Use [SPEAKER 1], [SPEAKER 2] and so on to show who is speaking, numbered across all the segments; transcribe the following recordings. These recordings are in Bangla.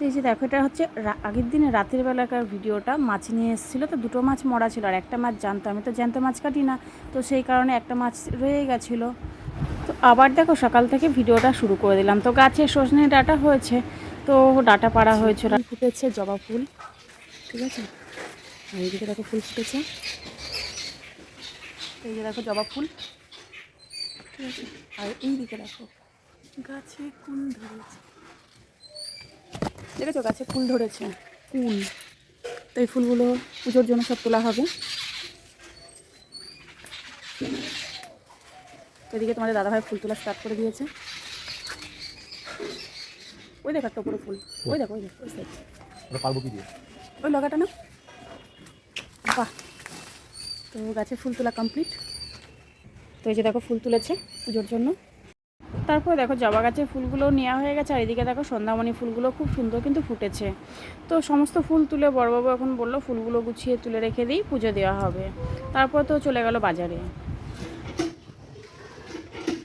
[SPEAKER 1] তো এই যে দেখো, এটা হচ্ছে আগের দিনে রাতের বেলাকার ভিডিওটা। মাছ নিয়ে এসেছিল, তো দুটো মাছ মরা ছিল, আর একটা মাছ জানতো। আমি তো জ্যান্ত মাছ কাটি না, তো সেই কারণে একটা মাছ রয়ে গেছিল। তো আবার দেখো, সকাল থেকে ভিডিওটা শুরু করে দিলাম। তো গাছে সজনে ডাটা হয়েছে, তো ডাটা পাড়া হয়েছে। ফুটেছে, জবা ফুল, ঠিক আছে? আর এইদিকে দেখো ফুল ফুটেছে। এই যে দেখো জবা ফুল, ঠিক আছে? আর এইদিকে দেখো, গাছে কুল ধরেছে দেখেছ গাছে ফুল ধরেছে? কুল তো এই ফুলগুলো পুজোর জন্য সব তোলা হবে। এদিকে তোমাদের দাদাভাই ফুল তোলা স্টার্ট করে দিয়েছে। ওই দেখো একটা উপরে ফুল। ওই দেখো ওই দেখো ওই সাইড
[SPEAKER 2] পারব কি দিয়ে?
[SPEAKER 1] ওই লগাটা না? বাহ! তো গাছে ফুল তোলা কমপ্লিট তো এই যে দেখো ফুল তুলেছে পুজোর জন্য। তারপরে দেখো জবা গাছের ফুলগুলো নেওয়া হয়ে গেছে আর এদিকে দেখো সন্ধ্যামণি ফুলগুলো খুব সুন্দর কিন্তু ফুটেছে। তো সমস্ত ফুল তুলে বড়বাবু এখন বলল ফুলগুলো গুছিয়ে তুলে রেখে দিই পুজো দেওয়া হবে। তারপর তো চলে গেল বাজারে।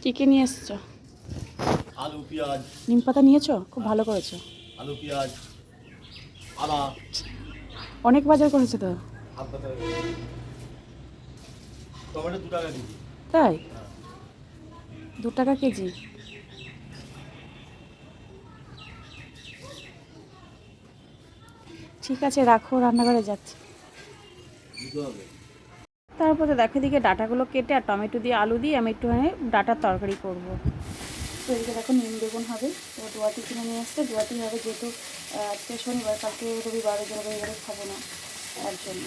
[SPEAKER 1] কী কী নিয়ে এসছো?
[SPEAKER 2] আলু পেঁয়াজ।
[SPEAKER 1] নিম পাতা নিয়েছো? খুব ভালো করেছ।
[SPEAKER 2] আলু পেঁয়াজ আদা।
[SPEAKER 1] অনেক বাজার করেছ তো?
[SPEAKER 2] টমেটো দু টাকা
[SPEAKER 1] তাই? দু টাকা কেজি। ঠিক আছে, রাখো, রান্নাঘরে যাচ্ছি। তারপরে দেখো এদিকে ডাটাগুলো কেটে আর টমেটো দিয়ে আলু দিয়ে আমি একটুখানি ডাটার তরকারি করব। তো এদিকে দেখো নিম বেগুন হবে তো দোয়াটি কিনে নিয়ে আসতে। দোয়াটি হবে যেহেতু আজকে শনিবার, কালকে রবিবার রবিবারে খাব না তার জন্য।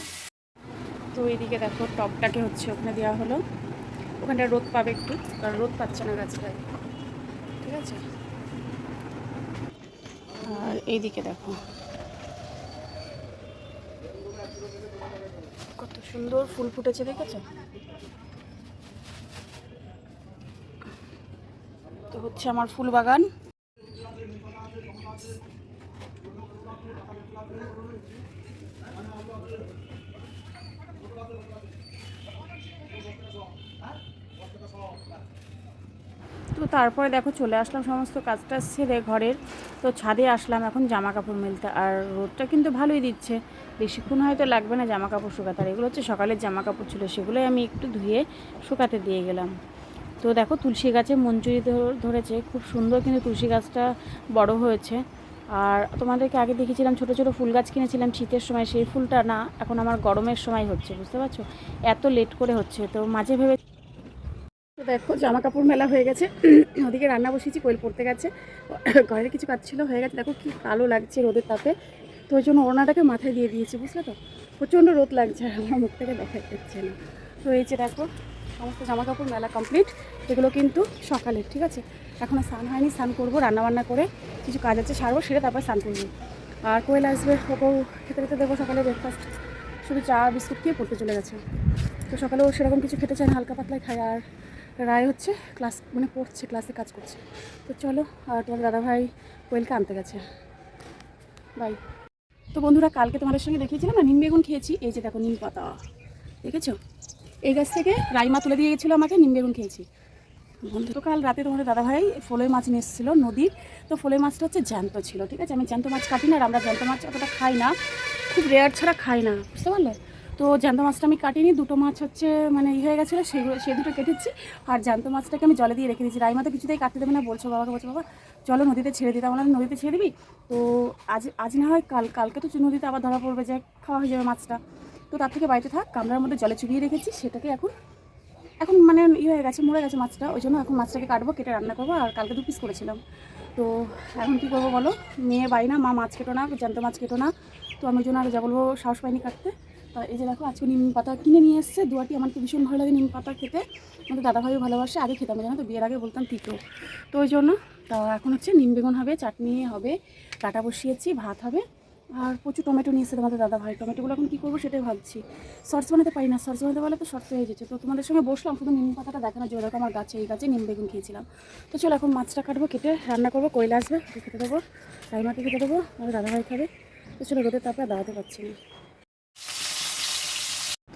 [SPEAKER 1] তো এইদিকে দেখো টপটাকে হচ্ছে ওখানে দেওয়া হলো। ওখানটা রোদ পাবে একটু, কারণ রোদ পাচ্ছে না গাছটায় ঠিক আছে? আর এইদিকে দেখো। কত সুন্দর ফুল ফুটেছে, দেখেছ? তো হচ্ছে আমার ফুল বাগান তো তারপরে দেখো চলে আসলাম, সমস্ত কাজটা সেরে ঘরের। তো ছাদে আসলাম এখন জামা কাপড় মেলতে। আর রোদটা কিন্তু ভালোই দিচ্ছে। বেশিক্ষণ হয়তো লাগবে না জামা কাপড় শুকাতে। আর এগুলো হচ্ছে সকালের জামা কাপড় ছিল, সেগুলোই আমি একটু ধুয়ে শুকাতে দিয়ে গেলাম। তো দেখো তুলসী গাছে মঞ্জুরি ধর- ধরেছে। খুব সুন্দর কিন্তু তুলসী গাছটা বড় হয়েছে। আর তোমাদেরকে আগে দেখেছিলাম ছোট ছোট ফুল গাছ কিনেছিলাম শীতের সময়। সেই ফুলটা না, এখন আমার গরমের সময় হচ্ছে, বুঝতে পারছ? এত লেট করে হচ্ছে। তো মাঝে ভেবে দেখো জামা কাপড় মেলা হয়ে গেছে। ওদিকে রান্না বসিয়েছি, কোয়েল পড়তে গেছে। ঘরের কিছু কাজ ছিল, হয়ে গেছে। দেখো কি কালো লাগছে রোদের তাপে। তো ওই জন্য ওড়নাটাকে মাথায় দিয়ে দিয়েছি, বুঝলে তো? প্রচণ্ড রোদ লাগছে আমার মুখ থেকে দেখা যাচ্ছে না। তো এই যে দেখো, সমস্ত জামা কাপড় মেলা কমপ্লিট এগুলো কিন্তু সকালের, ঠিক আছে? এখনও স্নান হয়নি, স্নান করব, রান্নাবান্না করে কিছু কাজ আছে সারবো সেটা তারপর স্নান করব। আর কোয়েল আসবে, ওকেও খেতে খেতে দেবো সকালে ব্রেকফাস্ট শুধু চা, বিস্কুট খেয়ে পড়তে চলে গেছে। তো সকালে ও সেরকম কিছু খেতে চায় না, হালকা পাতলাই খায় আর রায় হচ্ছে ক্লাস মানে পড়ছে, ক্লাসে কাজ করছে। তো চলো আর তোমার দাদাভাই কোয়েলকে আনতে গেছে। বাই। তো বন্ধুরা, কালকে তোমাদের সঙ্গে দেখিয়েছিলাম না, নিম বেগুন খেয়েছি। এই যে দেখো, নিম পাতা। দেখেছ? এই গাছ থেকে রাইমা তুলে দিয়ে গেছিল আমাকে, নিম বেগুন খেয়েছি। বন্ধু, তো কাল রাতে তোমাদের দাদাভাই ফলই মাছ নিয়ে এসেছিল নদীর। তো ফলই মাছটা হচ্ছে জ্যান্ত ছিল, ঠিক আছে? আমি জ্যান্ত মাছ কাটি না, আর আমরা জ্যান্ত মাছ অতটা খাই না। খুব রেয়ার ছাড়া খাই না, বুঝতে পারলে? তো জ্যান্ত মাছটা আমি কাটিনি, দুটো মাছ হচ্ছে মানে ই হয়ে গেছিল সেগুলো সে দুটো কেটেছি। আর জ্যান্ত মাছটাকে আমি জলে দিয়ে রেখে দিয়েছি। রাইমা তো কিছুতেই কাটতে দেবে না, বলছো বাবাকে, বলছো বাবা, চলো নদীতে ছেড়ে দিতে আমার নদীতে ছেড়ে দিবি? তো আজ আজ না হয় কাল, কালকে তো নদীতে আবার ধরা পড়বে যে খাওয়া হয়ে যাবে মাছটা। তো তার থেকে বাড়িতে থাক কামড়ার মধ্যে জলে চুবিয়ে রেখেছি, সেটাকে এখন এখন মানে ই হয়ে গেছে, মরে গেছে মাছটা, ওই জন্য এখন মাছটাকে কাটবো, কেটে রান্না করব, আর কালকে দু পিস করেছিলাম। তো এখন কী করব বলো? মেয়ে বাড়ি না, মা মাছ কেটো না, জ্যান্ত মাছ কেটো না, তো আমি জন্য আর যা বলব, সাহস পাইনি কাটতে। তো এই যে দেখো, আজকে নিম পাতা কিনে নিয়ে এসছে। দুয়াটি আমার তো ভীষণ ভালো লাগে নিম পাতা খেতে। আমাদের দাদাভাইও ভালোবাসে, আগে খেতাম, জানো তো, বিয়ের আগে বলতাম তিতো। তো ওই জন্য, তা এখন হচ্ছে নিম বেগুন হবে, চাটনি হবে কাটা বসিয়েছি, ভাত হবে, আর প্রচুর টমেটো নিয়ে এসেছে তোমাদের দাদা ভাই টমেটোগুলো এখন কী করব সেটাই ভাবছি। সর্স বানাতে পারি না সর্স বানাতে পারলে তো সর্স হয়ে যাচ্ছে তো তোমাদের সঙ্গে বসলাম, শুধু নিম পাতাটা দেখানো যে ওরকম আমার গাছে, এই গাছে নিম বেগুন খেয়েছিলাম। তো চলো, এখন মাছটা কাটবো, কেটে রান্না করব, কয়লা আসবে খেতে দেবো, রাইমাকে খেতে দেবো, আর দাদাভাই খাবে। তো চলো রোদের তারপরে দাঁড়াতে পারছি না।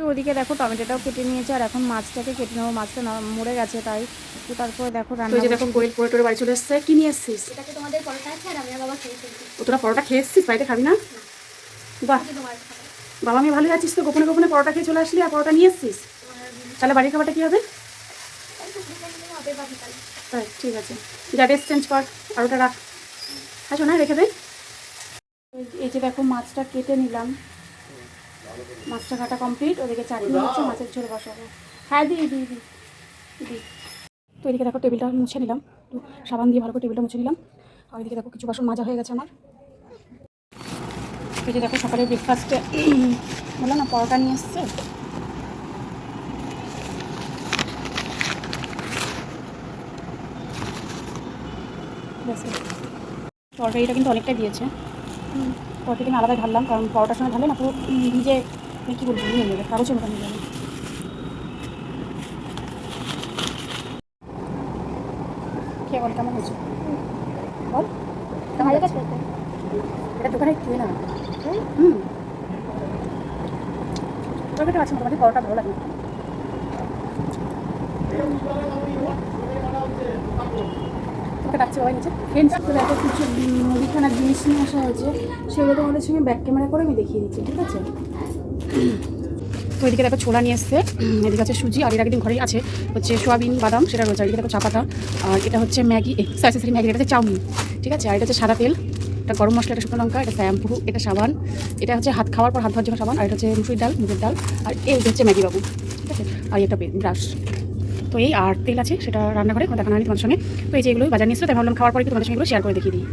[SPEAKER 3] তো ওদিকে দেখো টমেটোটাও কেটে নিয়েছে আর এখন মাছটাকে কেটে নেব। মাছটা মরে গেছে তাই। তো তারপরে দেখো রান্না
[SPEAKER 1] দেখো গোয়েল পরে টোরে বাড়ি চলে এসছে কি নিয়ে এসছিস?
[SPEAKER 4] এটাকে তোমাদের পরোটা আছে আর আমি বাবা খেয়ে
[SPEAKER 1] ও তোরা পরোটা খেয়ে এসছিস? বাড়িতে খাবি না? বাহ? বাবা আমি ভালোই আছিস তো। গোপনে গোপনে পরোটা খেয়ে চলে আসলি আর পরোটা নিয়ে এসছিস? তাহলে বাড়ির খাবারটা কি হবে। তাই ঠিক আছে। যা ড্রেস চেঞ্জ কর আর ওটা রাখ। আচ্ছা না রেখে দে।
[SPEAKER 3] এই যে দেখো মাছটা কেটে নিলাম। মাছটা কাটা কমপ্লিট ওদিকে চাটনি হচ্ছে, মাছের ঝোল বসাবো। হ্যাঁ দিই দিই দিই
[SPEAKER 1] তো এদিকে দেখো টেবিলটা মুছে নিলাম। একটু সাবান দিয়ে ভালো করে টেবিলটা মুছে নিলাম। আর এদিকে দেখো কিছু বাসন মাজা হয়ে গেছে আমার। এই যে দেখো সকালে ব্রেকফাস্টে বললাম না, পরোটা নিয়ে এসছে। তরকারিটা কিন্তু অনেকটাই দিয়েছে। তরকারিটা আমি আলাদা ঢাললাম কারণ পরোটার সময় ঢালে না পুরো ভিজে মানে কী বলব নিয়ে নেবে কাগজের মতো নিয়ে নেবে। বল কেমন হয়েছে? বল।
[SPEAKER 4] ভালো কাজ করতে
[SPEAKER 1] এটা দোকানে খেয়ে না। হুম? তরকারিটা আছে মোটামুটি পরোটা ভালো লাগে। তোকে ডাকছে বাবাই নিচে ফ্রেন্ডস
[SPEAKER 3] তো দেখো কিছু মুদিখানার জিনিস নিয়ে আসা হয়েছে, সেগুলো তোমাদের সঙ্গে ব্যাক ক্যামেরা করে আমি দেখিয়ে দিচ্ছি, ঠিক আছে?
[SPEAKER 1] তো এদিকে দেখো ছোলা নিয়ে এসছে, এদিকে আছে সুজি, আর এর আগের দিন ঘরেই আছে হচ্ছে সোয়াবিন, বাদাম, সেটা রয়েছে এদিকে দেখো চা পাতা, আর এটা হচ্ছে ম্যাগি সরি সরি ম্যাগি, এটা হচ্ছে চাউমিন, ঠিক আছে? আর এটা হচ্ছে সাদা তেল, এটা গরম মশলা, এটা শুকনো লঙ্কা, এটা শ্যাম্পু, এটা সাবান, এটা হচ্ছে হাত খাওয়ার পর হাত ধোয়ার জন্য সাবান, আর এটা হচ্ছে মুসুরির ডাল মুগের ডাল, আর এই হচ্ছে ম্যাগি বাবু ঠিক আছে? আর এটা ব্রাশ। তো এই আর তেল আছে, সেটা রান্না করে দেখানো হয়নি তোমার সঙ্গে। তো এই যে এগুলো বাজার নিয়েছিল তাই ভাবলাম খাওয়ার পরে একটু তোমাদের সঙ্গে এগুলো শেয়ার করে দেখিয়ে দিই।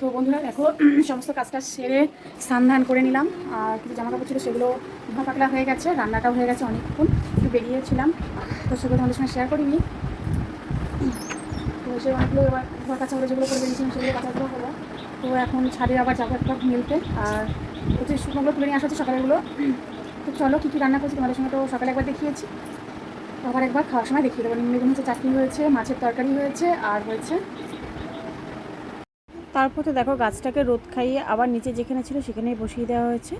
[SPEAKER 1] তো বন্ধুরা, দেখো সমস্ত কাজটা সেরে স্নান করে নিলাম। আর কিছু জামা কাপড় ছিল, সেগুলো ধোয়া পাকলা হয়ে গেছে, রান্নাটাও হয়ে গেছে অনেকক্ষণ, একটু বেরিয়েছিলাম। তো সেগুলো তোমাদের সঙ্গে শেয়ার করিনি। তো সে অনেকগুলো এবার ধোয়া কাঁচা করে যেগুলো করে বেরিয়েছিলাম সেগুলো কাঁচাগুলো হলো। তো এখন ছাদে আবার যাব একবার মেলতে। আর হচ্ছে শুকনোগুলো তুলে নিয়ে আসা হচ্ছে সকালেগুলো তো চলো, কী কী রান্না করছি তোমাদের সঙ্গে তো সকালে একবার দেখিয়েছি। আবার একবার খাওয়ার সময় দেখিয়ে দেবো। নিম বেগুন হচ্ছে চাটনি হয়েছে, মাছের তরকারি হয়েছে, আর হয়েছে।
[SPEAKER 3] তারপর তো দেখো গাছটাকে রোদ খাইয়ে আবার নিচে যেখানে ছিল সেখানেই বসিয়ে দেওয়া হয়েছে।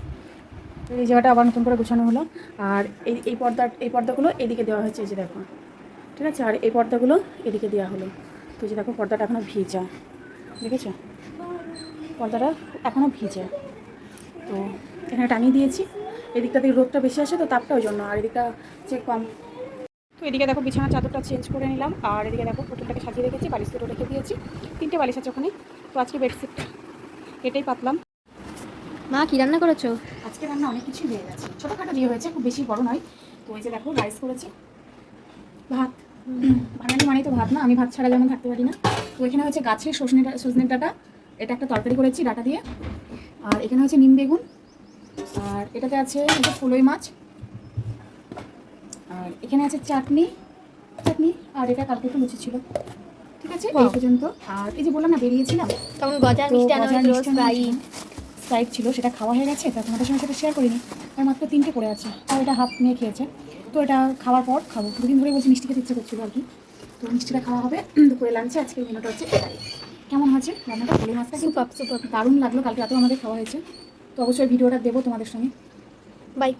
[SPEAKER 1] এই জায়গাটা আবার নতুন করে গোছানো হলো। আর এই এই পর্দা, এই পর্দাগুলো এদিকে দেওয়া হয়েছে, এই যে দেখো। ঠিক আছে? আর এই পর্দাগুলো এদিকে দেওয়া হলো। তো যে দেখো পর্দাটা এখনও ভিজা। দেখেছ? পর্দাটা এখনও ভিজে। তো এখানে টাঙিয়ে দিয়েছি। এদিকটা থেকে রোদটা বেশি আসে তো তাপটা ওই জন্য। আর এদিকটা হচ্ছে কম তো এদিকে দেখো বিছানার চাদরটা চেঞ্জ করে নিলাম আর এদিকে দেখো পুতুলটাকে সাজিয়ে রেখেছি বালিশ দুটো রেখে দিয়েছি। তিনটে বালিশ আছে ওখানে তো আজকে বেডশিটটা এটাই পাতলাম।
[SPEAKER 4] মা কি রান্না করেছ?
[SPEAKER 1] আজকে রান্না অনেক কিছুই হয়ে গেছে। ছোটোখাটো দিয়ে হয়েছে খুব বেশি বড় নয়। তো এই যে দেখো রাইস করেছি। ভাত বাঙালি মানেই তো ভাত না আমি ভাত ছাড়া যেমন থাকতে পারি না। তো এখানে হচ্ছে গাছের সজনে সজনের ডাটা এটা একটা তরকারি করেছি ডাটা দিয়ে। আর এখানে হচ্ছে নিম বেগুন আর এটাতে আছে এটা ফুলই মাছ আর এখানে আছে চাটনি। চাটনি আর এটা কালকে একটু লুচি ছিল। ঠিক আছে? এই পর্যন্ত। আর এই যে বললাম না বেরিয়েছিলাম।
[SPEAKER 4] তখন গজা মিষ্টি আনা
[SPEAKER 1] গজার
[SPEAKER 4] হয়েছিল
[SPEAKER 1] মিষ্টি আনা
[SPEAKER 4] ফ্রাই
[SPEAKER 1] হয়েছিল। স্প্রাইট ছিল সেটা খাওয়া হয়ে গেছে। তা তোমাদের সঙ্গে সেটা শেয়ার করিনি। আর মাত্র তিনটে পড়ে আছে। আর এটা হাফ নিয়ে খেয়েছে। তো এটা খাওয়ার পর খাব। দুদিন ধরে বলছি মিষ্টি খেতে ইচ্ছে করছিল আর কি। তো মিষ্টিটা খাওয়া হবে। দুপুরে লাঞ্চে আজকে মেনুটা হচ্ছে এটাই। কেমন হয়েছে? রান্নাটা ভালো মাছটা কিন্তু দারুণ লাগল। কালকে রাতেও আমাদের খাওয়া হয়েছে। তো অবশ্যই ভিডিওটা দেবো তোমাদের সঙ্গে।
[SPEAKER 4] বাই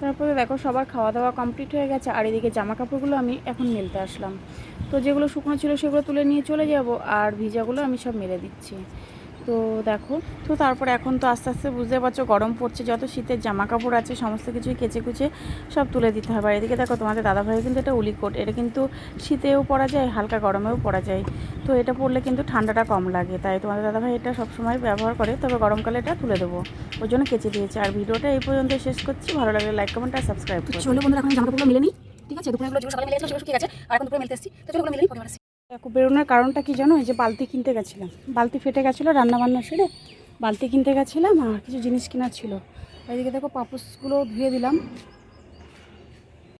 [SPEAKER 3] তারপরে দেখো সবার খাওয়া দাওয়া কমপ্লিট হয়ে গেছে, আর এদিকে জামা কাপড়গুলো আমি এখন মেলতে আসলাম। তো যেগুলো শুকনো ছিল সেগুলো তুলে নিয়ে চলে যাব, আর ভিজাগুলো আমি সব মেলে দিচ্ছি। তো দেখো তো তারপরে এখন তো আস্তে আস্তে বুঝতে পারছ গরম পড়ছে যত শীতের জামা কাপড় আছে সমস্ত কিছুই কেচে কুচে সব তুলে দিতে হবে। আর এদিকে দেখো তোমাদের দাদাভাই কিন্তু এটা উলি কোট এটা কিন্তু শীতেও পরা যায় হালকা গরমেও পরা যায়। তো এটা পরলে কিন্তু ঠান্ডাটা কম লাগে তাই তোমাদের দাদাভাই এটা সবসময় ব্যবহার করে তবে গরমকালে এটা তুলে দেবো। ওই জন্য কেচে দিয়েছে। আর ভিডিওটা এই পর্যন্ত শেষ করছি ভালো লাগলে লাইক কমেন্ট আর সাবস্ক্রাইব
[SPEAKER 1] চলো বন্ধুরা এখন জামা কাপড়গুলো মিলে নিই ঠিক আছে? দুপুরে যেগুলো সকালে মিলে গেছিল সেগুলো শুকিয়ে গেছে আর এখন দুপুরে মিলতে এসেছি তো চলো ওগুলো মিলে নিই পরে
[SPEAKER 3] বেরোনোর কারণটা কি জানো? এই যে বালতি কিনতে গেছিলাম। বালতি ফেটে গেছিল রান্না বান্না সেরে। বালতি কিনতে গেছিলাম আর কিছু জিনিস কেনার ছিল। এদিকে দেখো পাপোসগুলো ধুয়ে দিলাম।